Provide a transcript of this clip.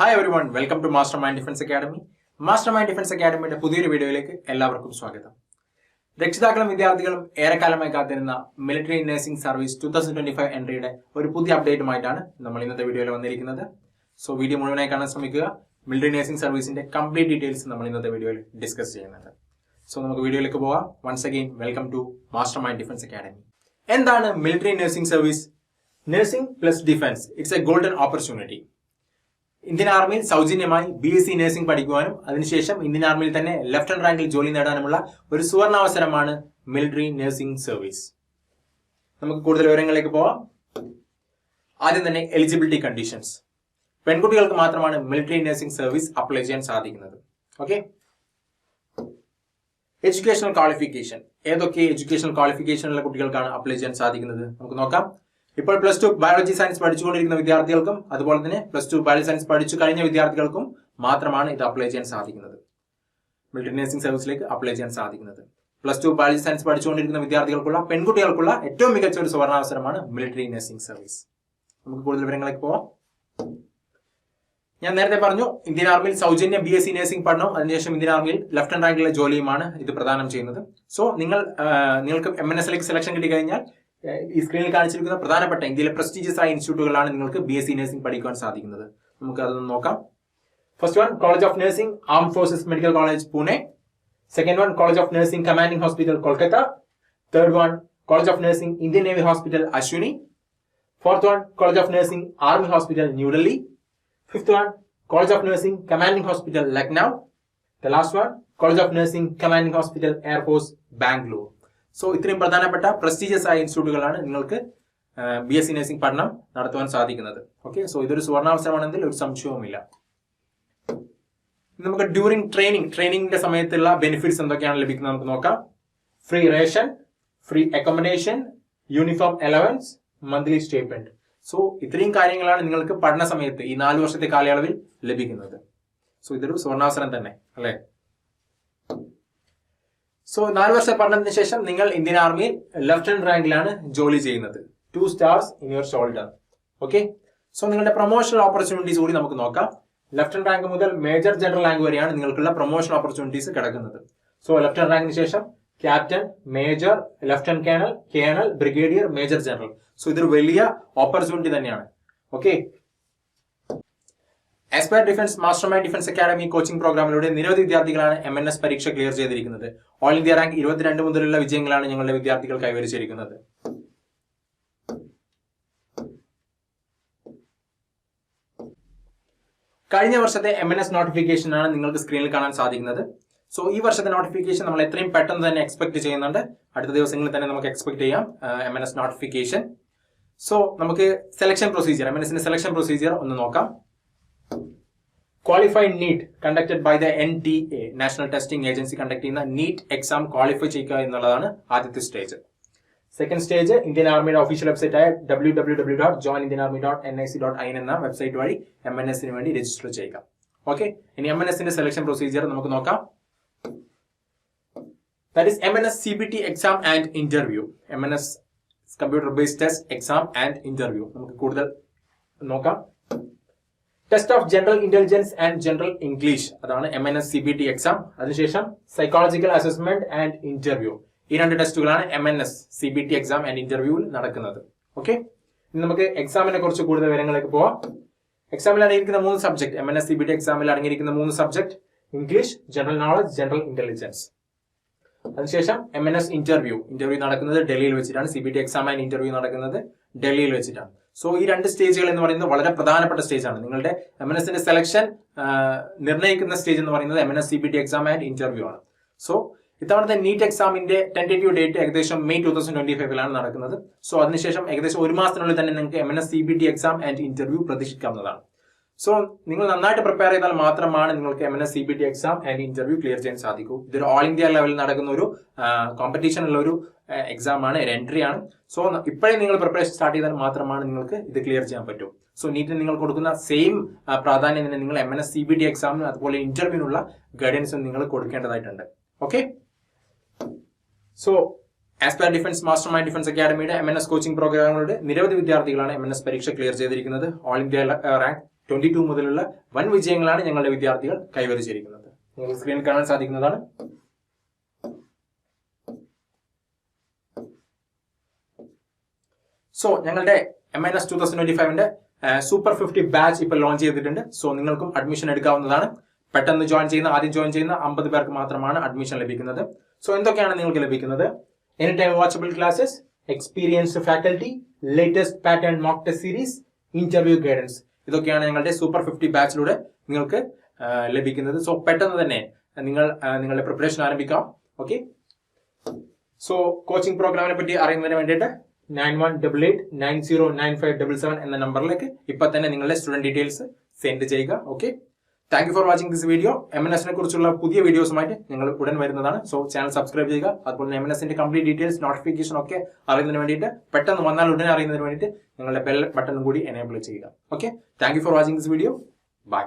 Hi everyone welcome to master mind defence academy master mind defence അക്കാഡമിയുടെ പുതിയൊരു വീഡിയോയിലേക്ക് എല്ലാവർക്കും സ്വാഗതം. രക്ഷിതാക്കളും വിദ്യാർത്ഥികളും ഏറെക്കാലമായി കാത്തിരുന്ന military nursing service two thousand twenty five എൻട്രിയുടെ ഒരു പുതിയ അപ്ഡേറ്റുമായിട്ടാണ് നമ്മൾ ഇന്നത്തെ വീഡിയോയിൽ വന്നിരിക്കുന്നത്. സോ വീഡിയോ മുഴുവനായി കാണാൻ ശ്രമിക്കുക. മിലിറ്ററി നഴ്സിംഗ് സർവീസിന്റെ കംപ്ലീറ്റ് ഡീറ്റെയിൽസ് നമ്മൾ ഇന്നത്തെ വീഡിയോയിൽ ഡിസ്കസ് ചെയ്യുന്നുണ്ട്. സോ നമുക്ക് വീഡിയോയിലേക്ക് പോവാം. Once again welcome to master mind defence academy എന്താണ് military nursing service nursing plus defence it's a golden opportunity Indian ആർമിയിൽ സൗജന്യമായി ബി എസ് സി നഴ്സിംഗ് പഠിക്കുവാനും അതിനുശേഷം ഇന്ത്യൻ ആർമിയിൽ തന്നെ ലെഫ്റ്റനന്റ് റാങ്കിൽ ജോലി നേടാനുമുള്ള ഒരു സുവർണാവസരമാണ് മിലിറ്ററി നഴ്സിംഗ് സർവീസ് നമുക്ക് കൂടുതൽ വിവരങ്ങളിലേക്ക് പോവാം. ആദ്യം തന്നെ എലിജിബിലിറ്റി കണ്ടീഷൻസ് പെൺകുട്ടികൾക്ക് മാത്രമാണ് മിലിറ്ററി നഴ്സിംഗ് സർവീസ് അപ്ലൈ ചെയ്യാൻ സാധിക്കുന്നത്. ഓക്കെ എഡ്യൂക്കേഷണൽ ക്വാളിഫിക്കേഷൻ ഏതൊക്കെ എഡ്യൂക്കേഷണൽ ക്വാളിഫിക്കേഷനുള്ള കുട്ടികൾക്കാണ് അപ്ലൈ ചെയ്യാൻ സാധിക്കുന്നത്? നമുക്ക് നോക്കാം. ഇപ്പോൾ പ്ലസ് ടു ബയോളജി സയൻസ് പഠിച്ചുകൊണ്ടിരിക്കുന്ന വിദ്യാർത്ഥികൾക്കും അതുപോലെ തന്നെ പ്ലസ് ടു ബയോളജി സയൻസ് പഠിച്ചു കഴിഞ്ഞ വിദ്യാർത്ഥികൾക്കും മാത്രമാണ് ഇത് അപ്ലൈ ചെയ്യാൻ സാധിക്കുന്നത്. മിലിറ്ററി നഴ്സിംഗ് സർവീസിലേക്ക് അപ്ലൈ ചെയ്യാൻ സാധിക്കുന്നത്. പ്ലസ് ടു ബയോളജി സയൻസ് പഠിച്ചുകൊണ്ടിരിക്കുന്ന വിദ്യാർത്ഥികൾക്കുള്ള പെൺകുട്ടികൾക്കുള്ള ഏറ്റവും മികച്ച ഒരു സുവർണാവസരമാണ് മിലിറ്ററി നഴ്സിംഗ് സർവീസ് നമുക്ക് കൂടുതൽ വിവരങ്ങളിലേക്ക് പോവാം. ഞാൻ നേരത്തെ പറഞ്ഞു ഇന്ത്യൻ ആർമിയിൽ സൗജന്യ ബി എസ് സി നഴ്സിംഗ് പഠനം അതിനുശേഷം ഇന്ത്യൻ ആർമിയിൽ ലെഫ്റ്റനന്റ് റാങ്കിലെ ജോലിയുമാണ് ഇത് പ്രദാനം ചെയ്യുന്നത്. സോ നിങ്ങൾ നിങ്ങൾക്ക് എം എൻ എസിലേക്ക് സെലക്ഷൻ കിട്ടി കഴിഞ്ഞാൽ ഈ സ്ക്രീനിൽ കാണിച്ചിരിക്കുന്ന പ്രധാനപ്പെട്ട ഇന്ത്യയിലെ പ്രസ്റ്റീജിയസ് ആയ ഇൻസ്റ്റിറ്റ്യൂട്ടുകളാണ് നിങ്ങൾക്ക് ബി എസ് സി നഴ്സിംഗ് പഠിക്കുവാൻ സാധിക്കുന്നത്. നമുക്ക് അതൊന്ന് നോക്കാം. First one college of nursing am forces medical college Pune second one college of nursing commanding hospital Kolkata third one college of nursing Indian navy hospital Ashwini fourth one college of nursing army hospital New Delhi fifth one college of nursing commanding hospital Lucknow the last one college of nursing commanding hospital air force Bangalore. So ഇത്രയും പ്രധാനപ്പെട്ട prestigious ആയ ഇൻസ്റ്റിറ്റ്യൂട്ടുകളാണ് നിങ്ങൾക്ക് B S C nursing പഠനം നടത്തുവാൻ സാധിക്കുന്നത്. Okay so ഇതൊരു സുവർണാവസരമാണെങ്കിൽ ഒരു സംശയവുമില്ല. നമുക്ക് ഡ്യൂറിംഗ് ട്രെയിനിങ് ട്രെയിനിങ്ങിന്റെ സമയത്തുള്ള ബെനിഫിറ്റ്സ് എന്തൊക്കെയാണ് ലഭിക്കുന്നത് നമുക്ക് നോക്കാം. Free ration free accommodation uniform allowance monthly statement so ഇത്രയും കാര്യങ്ങളാണ് നിങ്ങൾക്ക് പഠന സമയത്ത് ഈ നാല് വർഷത്തെ കാലയളവിൽ ലഭിക്കുന്നത്. സോ ഇതൊരു സുവർണാവസരം തന്നെ അല്ലേ? സോ നാല് വർഷ പഠനത്തിന് ശേഷം നിങ്ങൾ ഇന്ത്യൻ ആർമിയിൽ ലെഫ്റ്റനന്റ് റാങ്കിലാണ് ജോലി ചെയ്യുന്നത്. Two stars in your shoulder okay so നിങ്ങളുടെ പ്രൊമോഷൻ ഓപ്പർച്യൂണിറ്റീസ് കൂടി നമുക്ക് നോക്കാം. ലെഫ്റ്റനന്റ് റാങ്ക് മുതൽ മേജർ ജനറൽ റാങ്ക് വരെയാണ് നിങ്ങൾക്കുള്ള പ്രൊമോഷൻ ഓപ്പർച്യൂണിറ്റീസ് കിടക്കുന്നത്. സോ ലെഫ്റ്റനന്റ് റാങ്കിന് ശേഷം captain major lieutenant colonel colonel brigadier major general so ഇതൊരു വലിയ ഓപ്പർച്യൂണിറ്റി തന്നെയാണ്. Okay aspire defence master mind defence academy coaching പ്രോഗ്രാമിലൂടെ നിരവധി വിദ്യാർത്ഥികളാണ് എം എൻ എസ് പരീക്ഷ ക്ലിയർ ചെയ്തിരിക്കുന്നത്. ഓൾ ഇന്ത്യ റാങ്ക് ഇരുപത്തിരണ്ട് മുതലുള്ള വിജയങ്ങളാണ് ഞങ്ങളുടെ വിദ്യാർത്ഥികൾ കൈവരിച്ചിരിക്കുന്നത്. കഴിഞ്ഞ വർഷത്തെ എം എൻ എസ് നോട്ടിഫിക്കേഷൻ ആണ് നിങ്ങൾക്ക് സ്ക്രീനിൽ കാണാൻ സാധിക്കുന്നത്. സോ ഈ വർഷത്തെ നോട്ടിഫിക്കേഷൻ നമ്മൾ എത്രയും പെട്ടെന്ന് തന്നെ എക്സ്പെക്ട് ചെയ്യുന്നുണ്ട്. അടുത്ത ദിവസങ്ങളിൽ തന്നെ നമുക്ക് എക്സ്പെക്ട് ചെയ്യാം M N S notification so നമുക്ക് സെലക്ഷൻ പ്രൊസീജിയർ എം എൻ എസിന്റെ സെലക്ഷൻ പ്രൊസീജിയർ ഒന്ന് നോക്കാം. Qualified NEET conducted by the N T A national testing agency conduct ചെയ്യുന്ന നീറ്റ് എക്സാം ക്വാളിഫൈ ചെയ്യുക എന്നുള്ളതാണ് ആദ്യത്തെ സ്റ്റേജ് സെക്കൻഡ് സ്റ്റേജ് ഇന്ത്യൻ ആർമിയുടെ ഒഫീഷ്യൽ ആയ W W W dot join Indian army dot N I C dot I എന്ന website വഴി M N എസിന് വേണ്ടി രജിസ്റ്റർ ചെയ്യുക. ഓക്കെ ഇനി എം എൻ എസിന്റെ സെലക്ഷൻ പ്രൊസീജിയർ നമുക്ക് നോക്കാം. That is M N S C B T exam and interview M N S computer based test exam and interview നമുക്ക് കൂടുതൽ നോക്കാം. Test of general intelligence and general English അതാണ് M N S C B T exam അതിനുശേഷം psychological assessment and interview ഈ രണ്ട് ടെസ്റ്റുകളാണ് M N S C B T exam and ഇന്റർവ്യൂവിൽ നടക്കുന്നത്. Okay നമുക്ക് എക്സാമിനെ കുറിച്ച് കൂടുതൽ വിവരങ്ങളിലേക്ക് പോവാം. എക്സാമിൽ അടങ്ങിയിരിക്കുന്ന മൂന്ന് subject M N S C B T എക്സാമിൽ അടങ്ങിയിരിക്കുന്ന മൂന്ന് subject English general knowledge general intelligence അതിനുശേഷം M N S interview interview നടക്കുന്നത് ഡൽഹിയിൽ വെച്ചിട്ടാണ്. C B T exam and interview നടക്കുന്നത് ഡൽഹിയിൽ വെച്ചിട്ടാണ്. സോ ഈ രണ്ട് സ്റ്റേജുകൾ എന്ന് പറയുന്നത് വളരെ പ്രധാനപ്പെട്ട സ്റ്റേജാണ് നിങ്ങളുടെ എം എൻ എസിന്റെ സെലക്ഷൻ നിർണയിക്കുന്ന സ്റ്റേജ് എന്ന് പറയുന്നത് M N S C B T exam and interview ആണ്. സോ ഇത്തവണത്തെ നീറ്റ് എക്സാമിന്റെ ടെന്റേറ്റീവ് ഡേറ്റ് ഏകദേശം മെയ് ടൂ തൗസൻഡ് ട്വന്റി ഫൈവിലാണ് നടക്കുന്നത്. സോ അതിനുശേഷം ഏകദേശം ഒരു മാസത്തിനുള്ളിൽ തന്നെ നിങ്ങൾക്ക് M N S C B T exam and interview പ്രതീക്ഷിക്കാവുന്നതാണ്. സോ നിങ്ങൾ നന്നായിട്ട് പ്രിപ്പയർ ചെയ്താൽ മാത്രമാണ് നിങ്ങൾക്ക് M N S C B T exam and interview clear ചെയ്യാൻ സാധിക്കൂ. ഇതൊരു ഓൾ ഇന്ത്യ ലെവലിൽ നടക്കുന്ന ഒരു കോമ്പറ്റീഷൻ ഉള്ള ഒരു എക്സാം ആണ് ഒരു എൻട്രി ആണ്. സോ ഇപ്പോഴേ നിങ്ങൾ പ്രിപ്പറേഷൻ സ്റ്റാർട്ട് ചെയ്താൽ മാത്രമാണ് നിങ്ങൾക്ക് ഇത് ക്ലിയർ ചെയ്യാൻ പറ്റൂ. സോ നീറ്റിന് നിങ്ങൾ കൊടുക്കുന്ന സെയിം പ്രാധാന്യം തന്നെ നിങ്ങൾ M N S C B T എക്സാമിനും അതുപോലെ ഇന്റർവ്യൂവിനുള്ള ഗൈഡൻസും നിങ്ങൾ കൊടുക്കേണ്ടതായിട്ടുണ്ട്. Okay so as per defence master mind defence അക്കാഡമിയുടെ M N S coaching പ്രോഗ്രാമുകളുടെ നിരവധി വിദ്യാർത്ഥികളാണ് എം എൻ എസ് പരീക്ഷ ക്ലിയർ ചെയ്തിരിക്കുന്നത്. All India rank twenty two മുതലുള്ള വൻ വിജയങ്ങളാണ് ഞങ്ങളുടെ വിദ്യാർത്ഥികൾ കൈവരിച്ചിരിക്കുന്നത്. നിങ്ങൾക്ക് സ്ക്രീനിൽ കാണാൻ സാധിക്കുന്നതാണ്. സോ ഞങ്ങളുടെ M N S two thousand twenty ഫൈവിന്റെ super fifty batch ഇപ്പോൾ ലോഞ്ച് ചെയ്തിട്ടുണ്ട്. സോ നിങ്ങൾക്കും അഡ്മിഷൻ എടുക്കാവുന്നതാണ്. പെട്ടെന്ന് ജോയിൻ ചെയ്യുന്ന ആദ്യം ജോയിൻ ചെയ്യുന്ന അമ്പത് പേർക്ക് മാത്രമാണ് അഡ്മിഷൻ ലഭിക്കുന്നത്. സോ എന്തൊക്കെയാണ് നിങ്ങൾക്ക് ലഭിക്കുന്നത്? Any time watchable classes experience faculty latest pattern mock series interview guidance ഇതൊക്കെയാണ് ഞങ്ങളുടെ സൂപ്പർ ഫിഫ്റ്റി ബാച്ചിലൂടെ നിങ്ങൾക്ക് ലഭിക്കുന്നത്. സോ പെട്ടെന്ന് തന്നെ നിങ്ങൾ നിങ്ങളുടെ പ്രിപ്പറേഷൻ ആരംഭിക്കാം. ഓക്കെ സോ കോച്ചിങ് പ്രോഗ്രാമിനെ പറ്റി അറിയുന്നതിന് വേണ്ടിയിട്ട് nine one double eight nine zero nine five double seven എന്ന നമ്പറിലേക്ക് ഇപ്പൊ തന്നെ നിങ്ങളുടെ സ്റ്റുഡന്റ് ഡീറ്റെയിൽസ് സെൻഡ് ചെയ്യുക. Okay thank you for watching this video M N എസിനെ കുറിച്ചുള്ള പുതിയ വീഡിയോസുമായിട്ട് നിങ്ങൾ ഉടൻ വരുന്നതാണ്. സോ ചാനൽ സബ്സ്ക്രൈബ് ചെയ്യുക. അതുപോലെ എം എൻ എസിന്റെ കംപ്ലീറ്റ് ഡീറ്റെയിൽസ് നോട്ടിഫിക്കേഷൻ ഒക്കെ അറിയുന്നതിന് വേണ്ടിയിട്ട് പെട്ടെന്ന് വന്നാൽ ഉടൻ അറിയുന്നതിന് വേണ്ടിയിട്ട് നിങ്ങളുടെ ബെൽ ബട്ടണും കൂടി എനേബിൾ ചെയ്യുക. Okay thank you for watching this video bye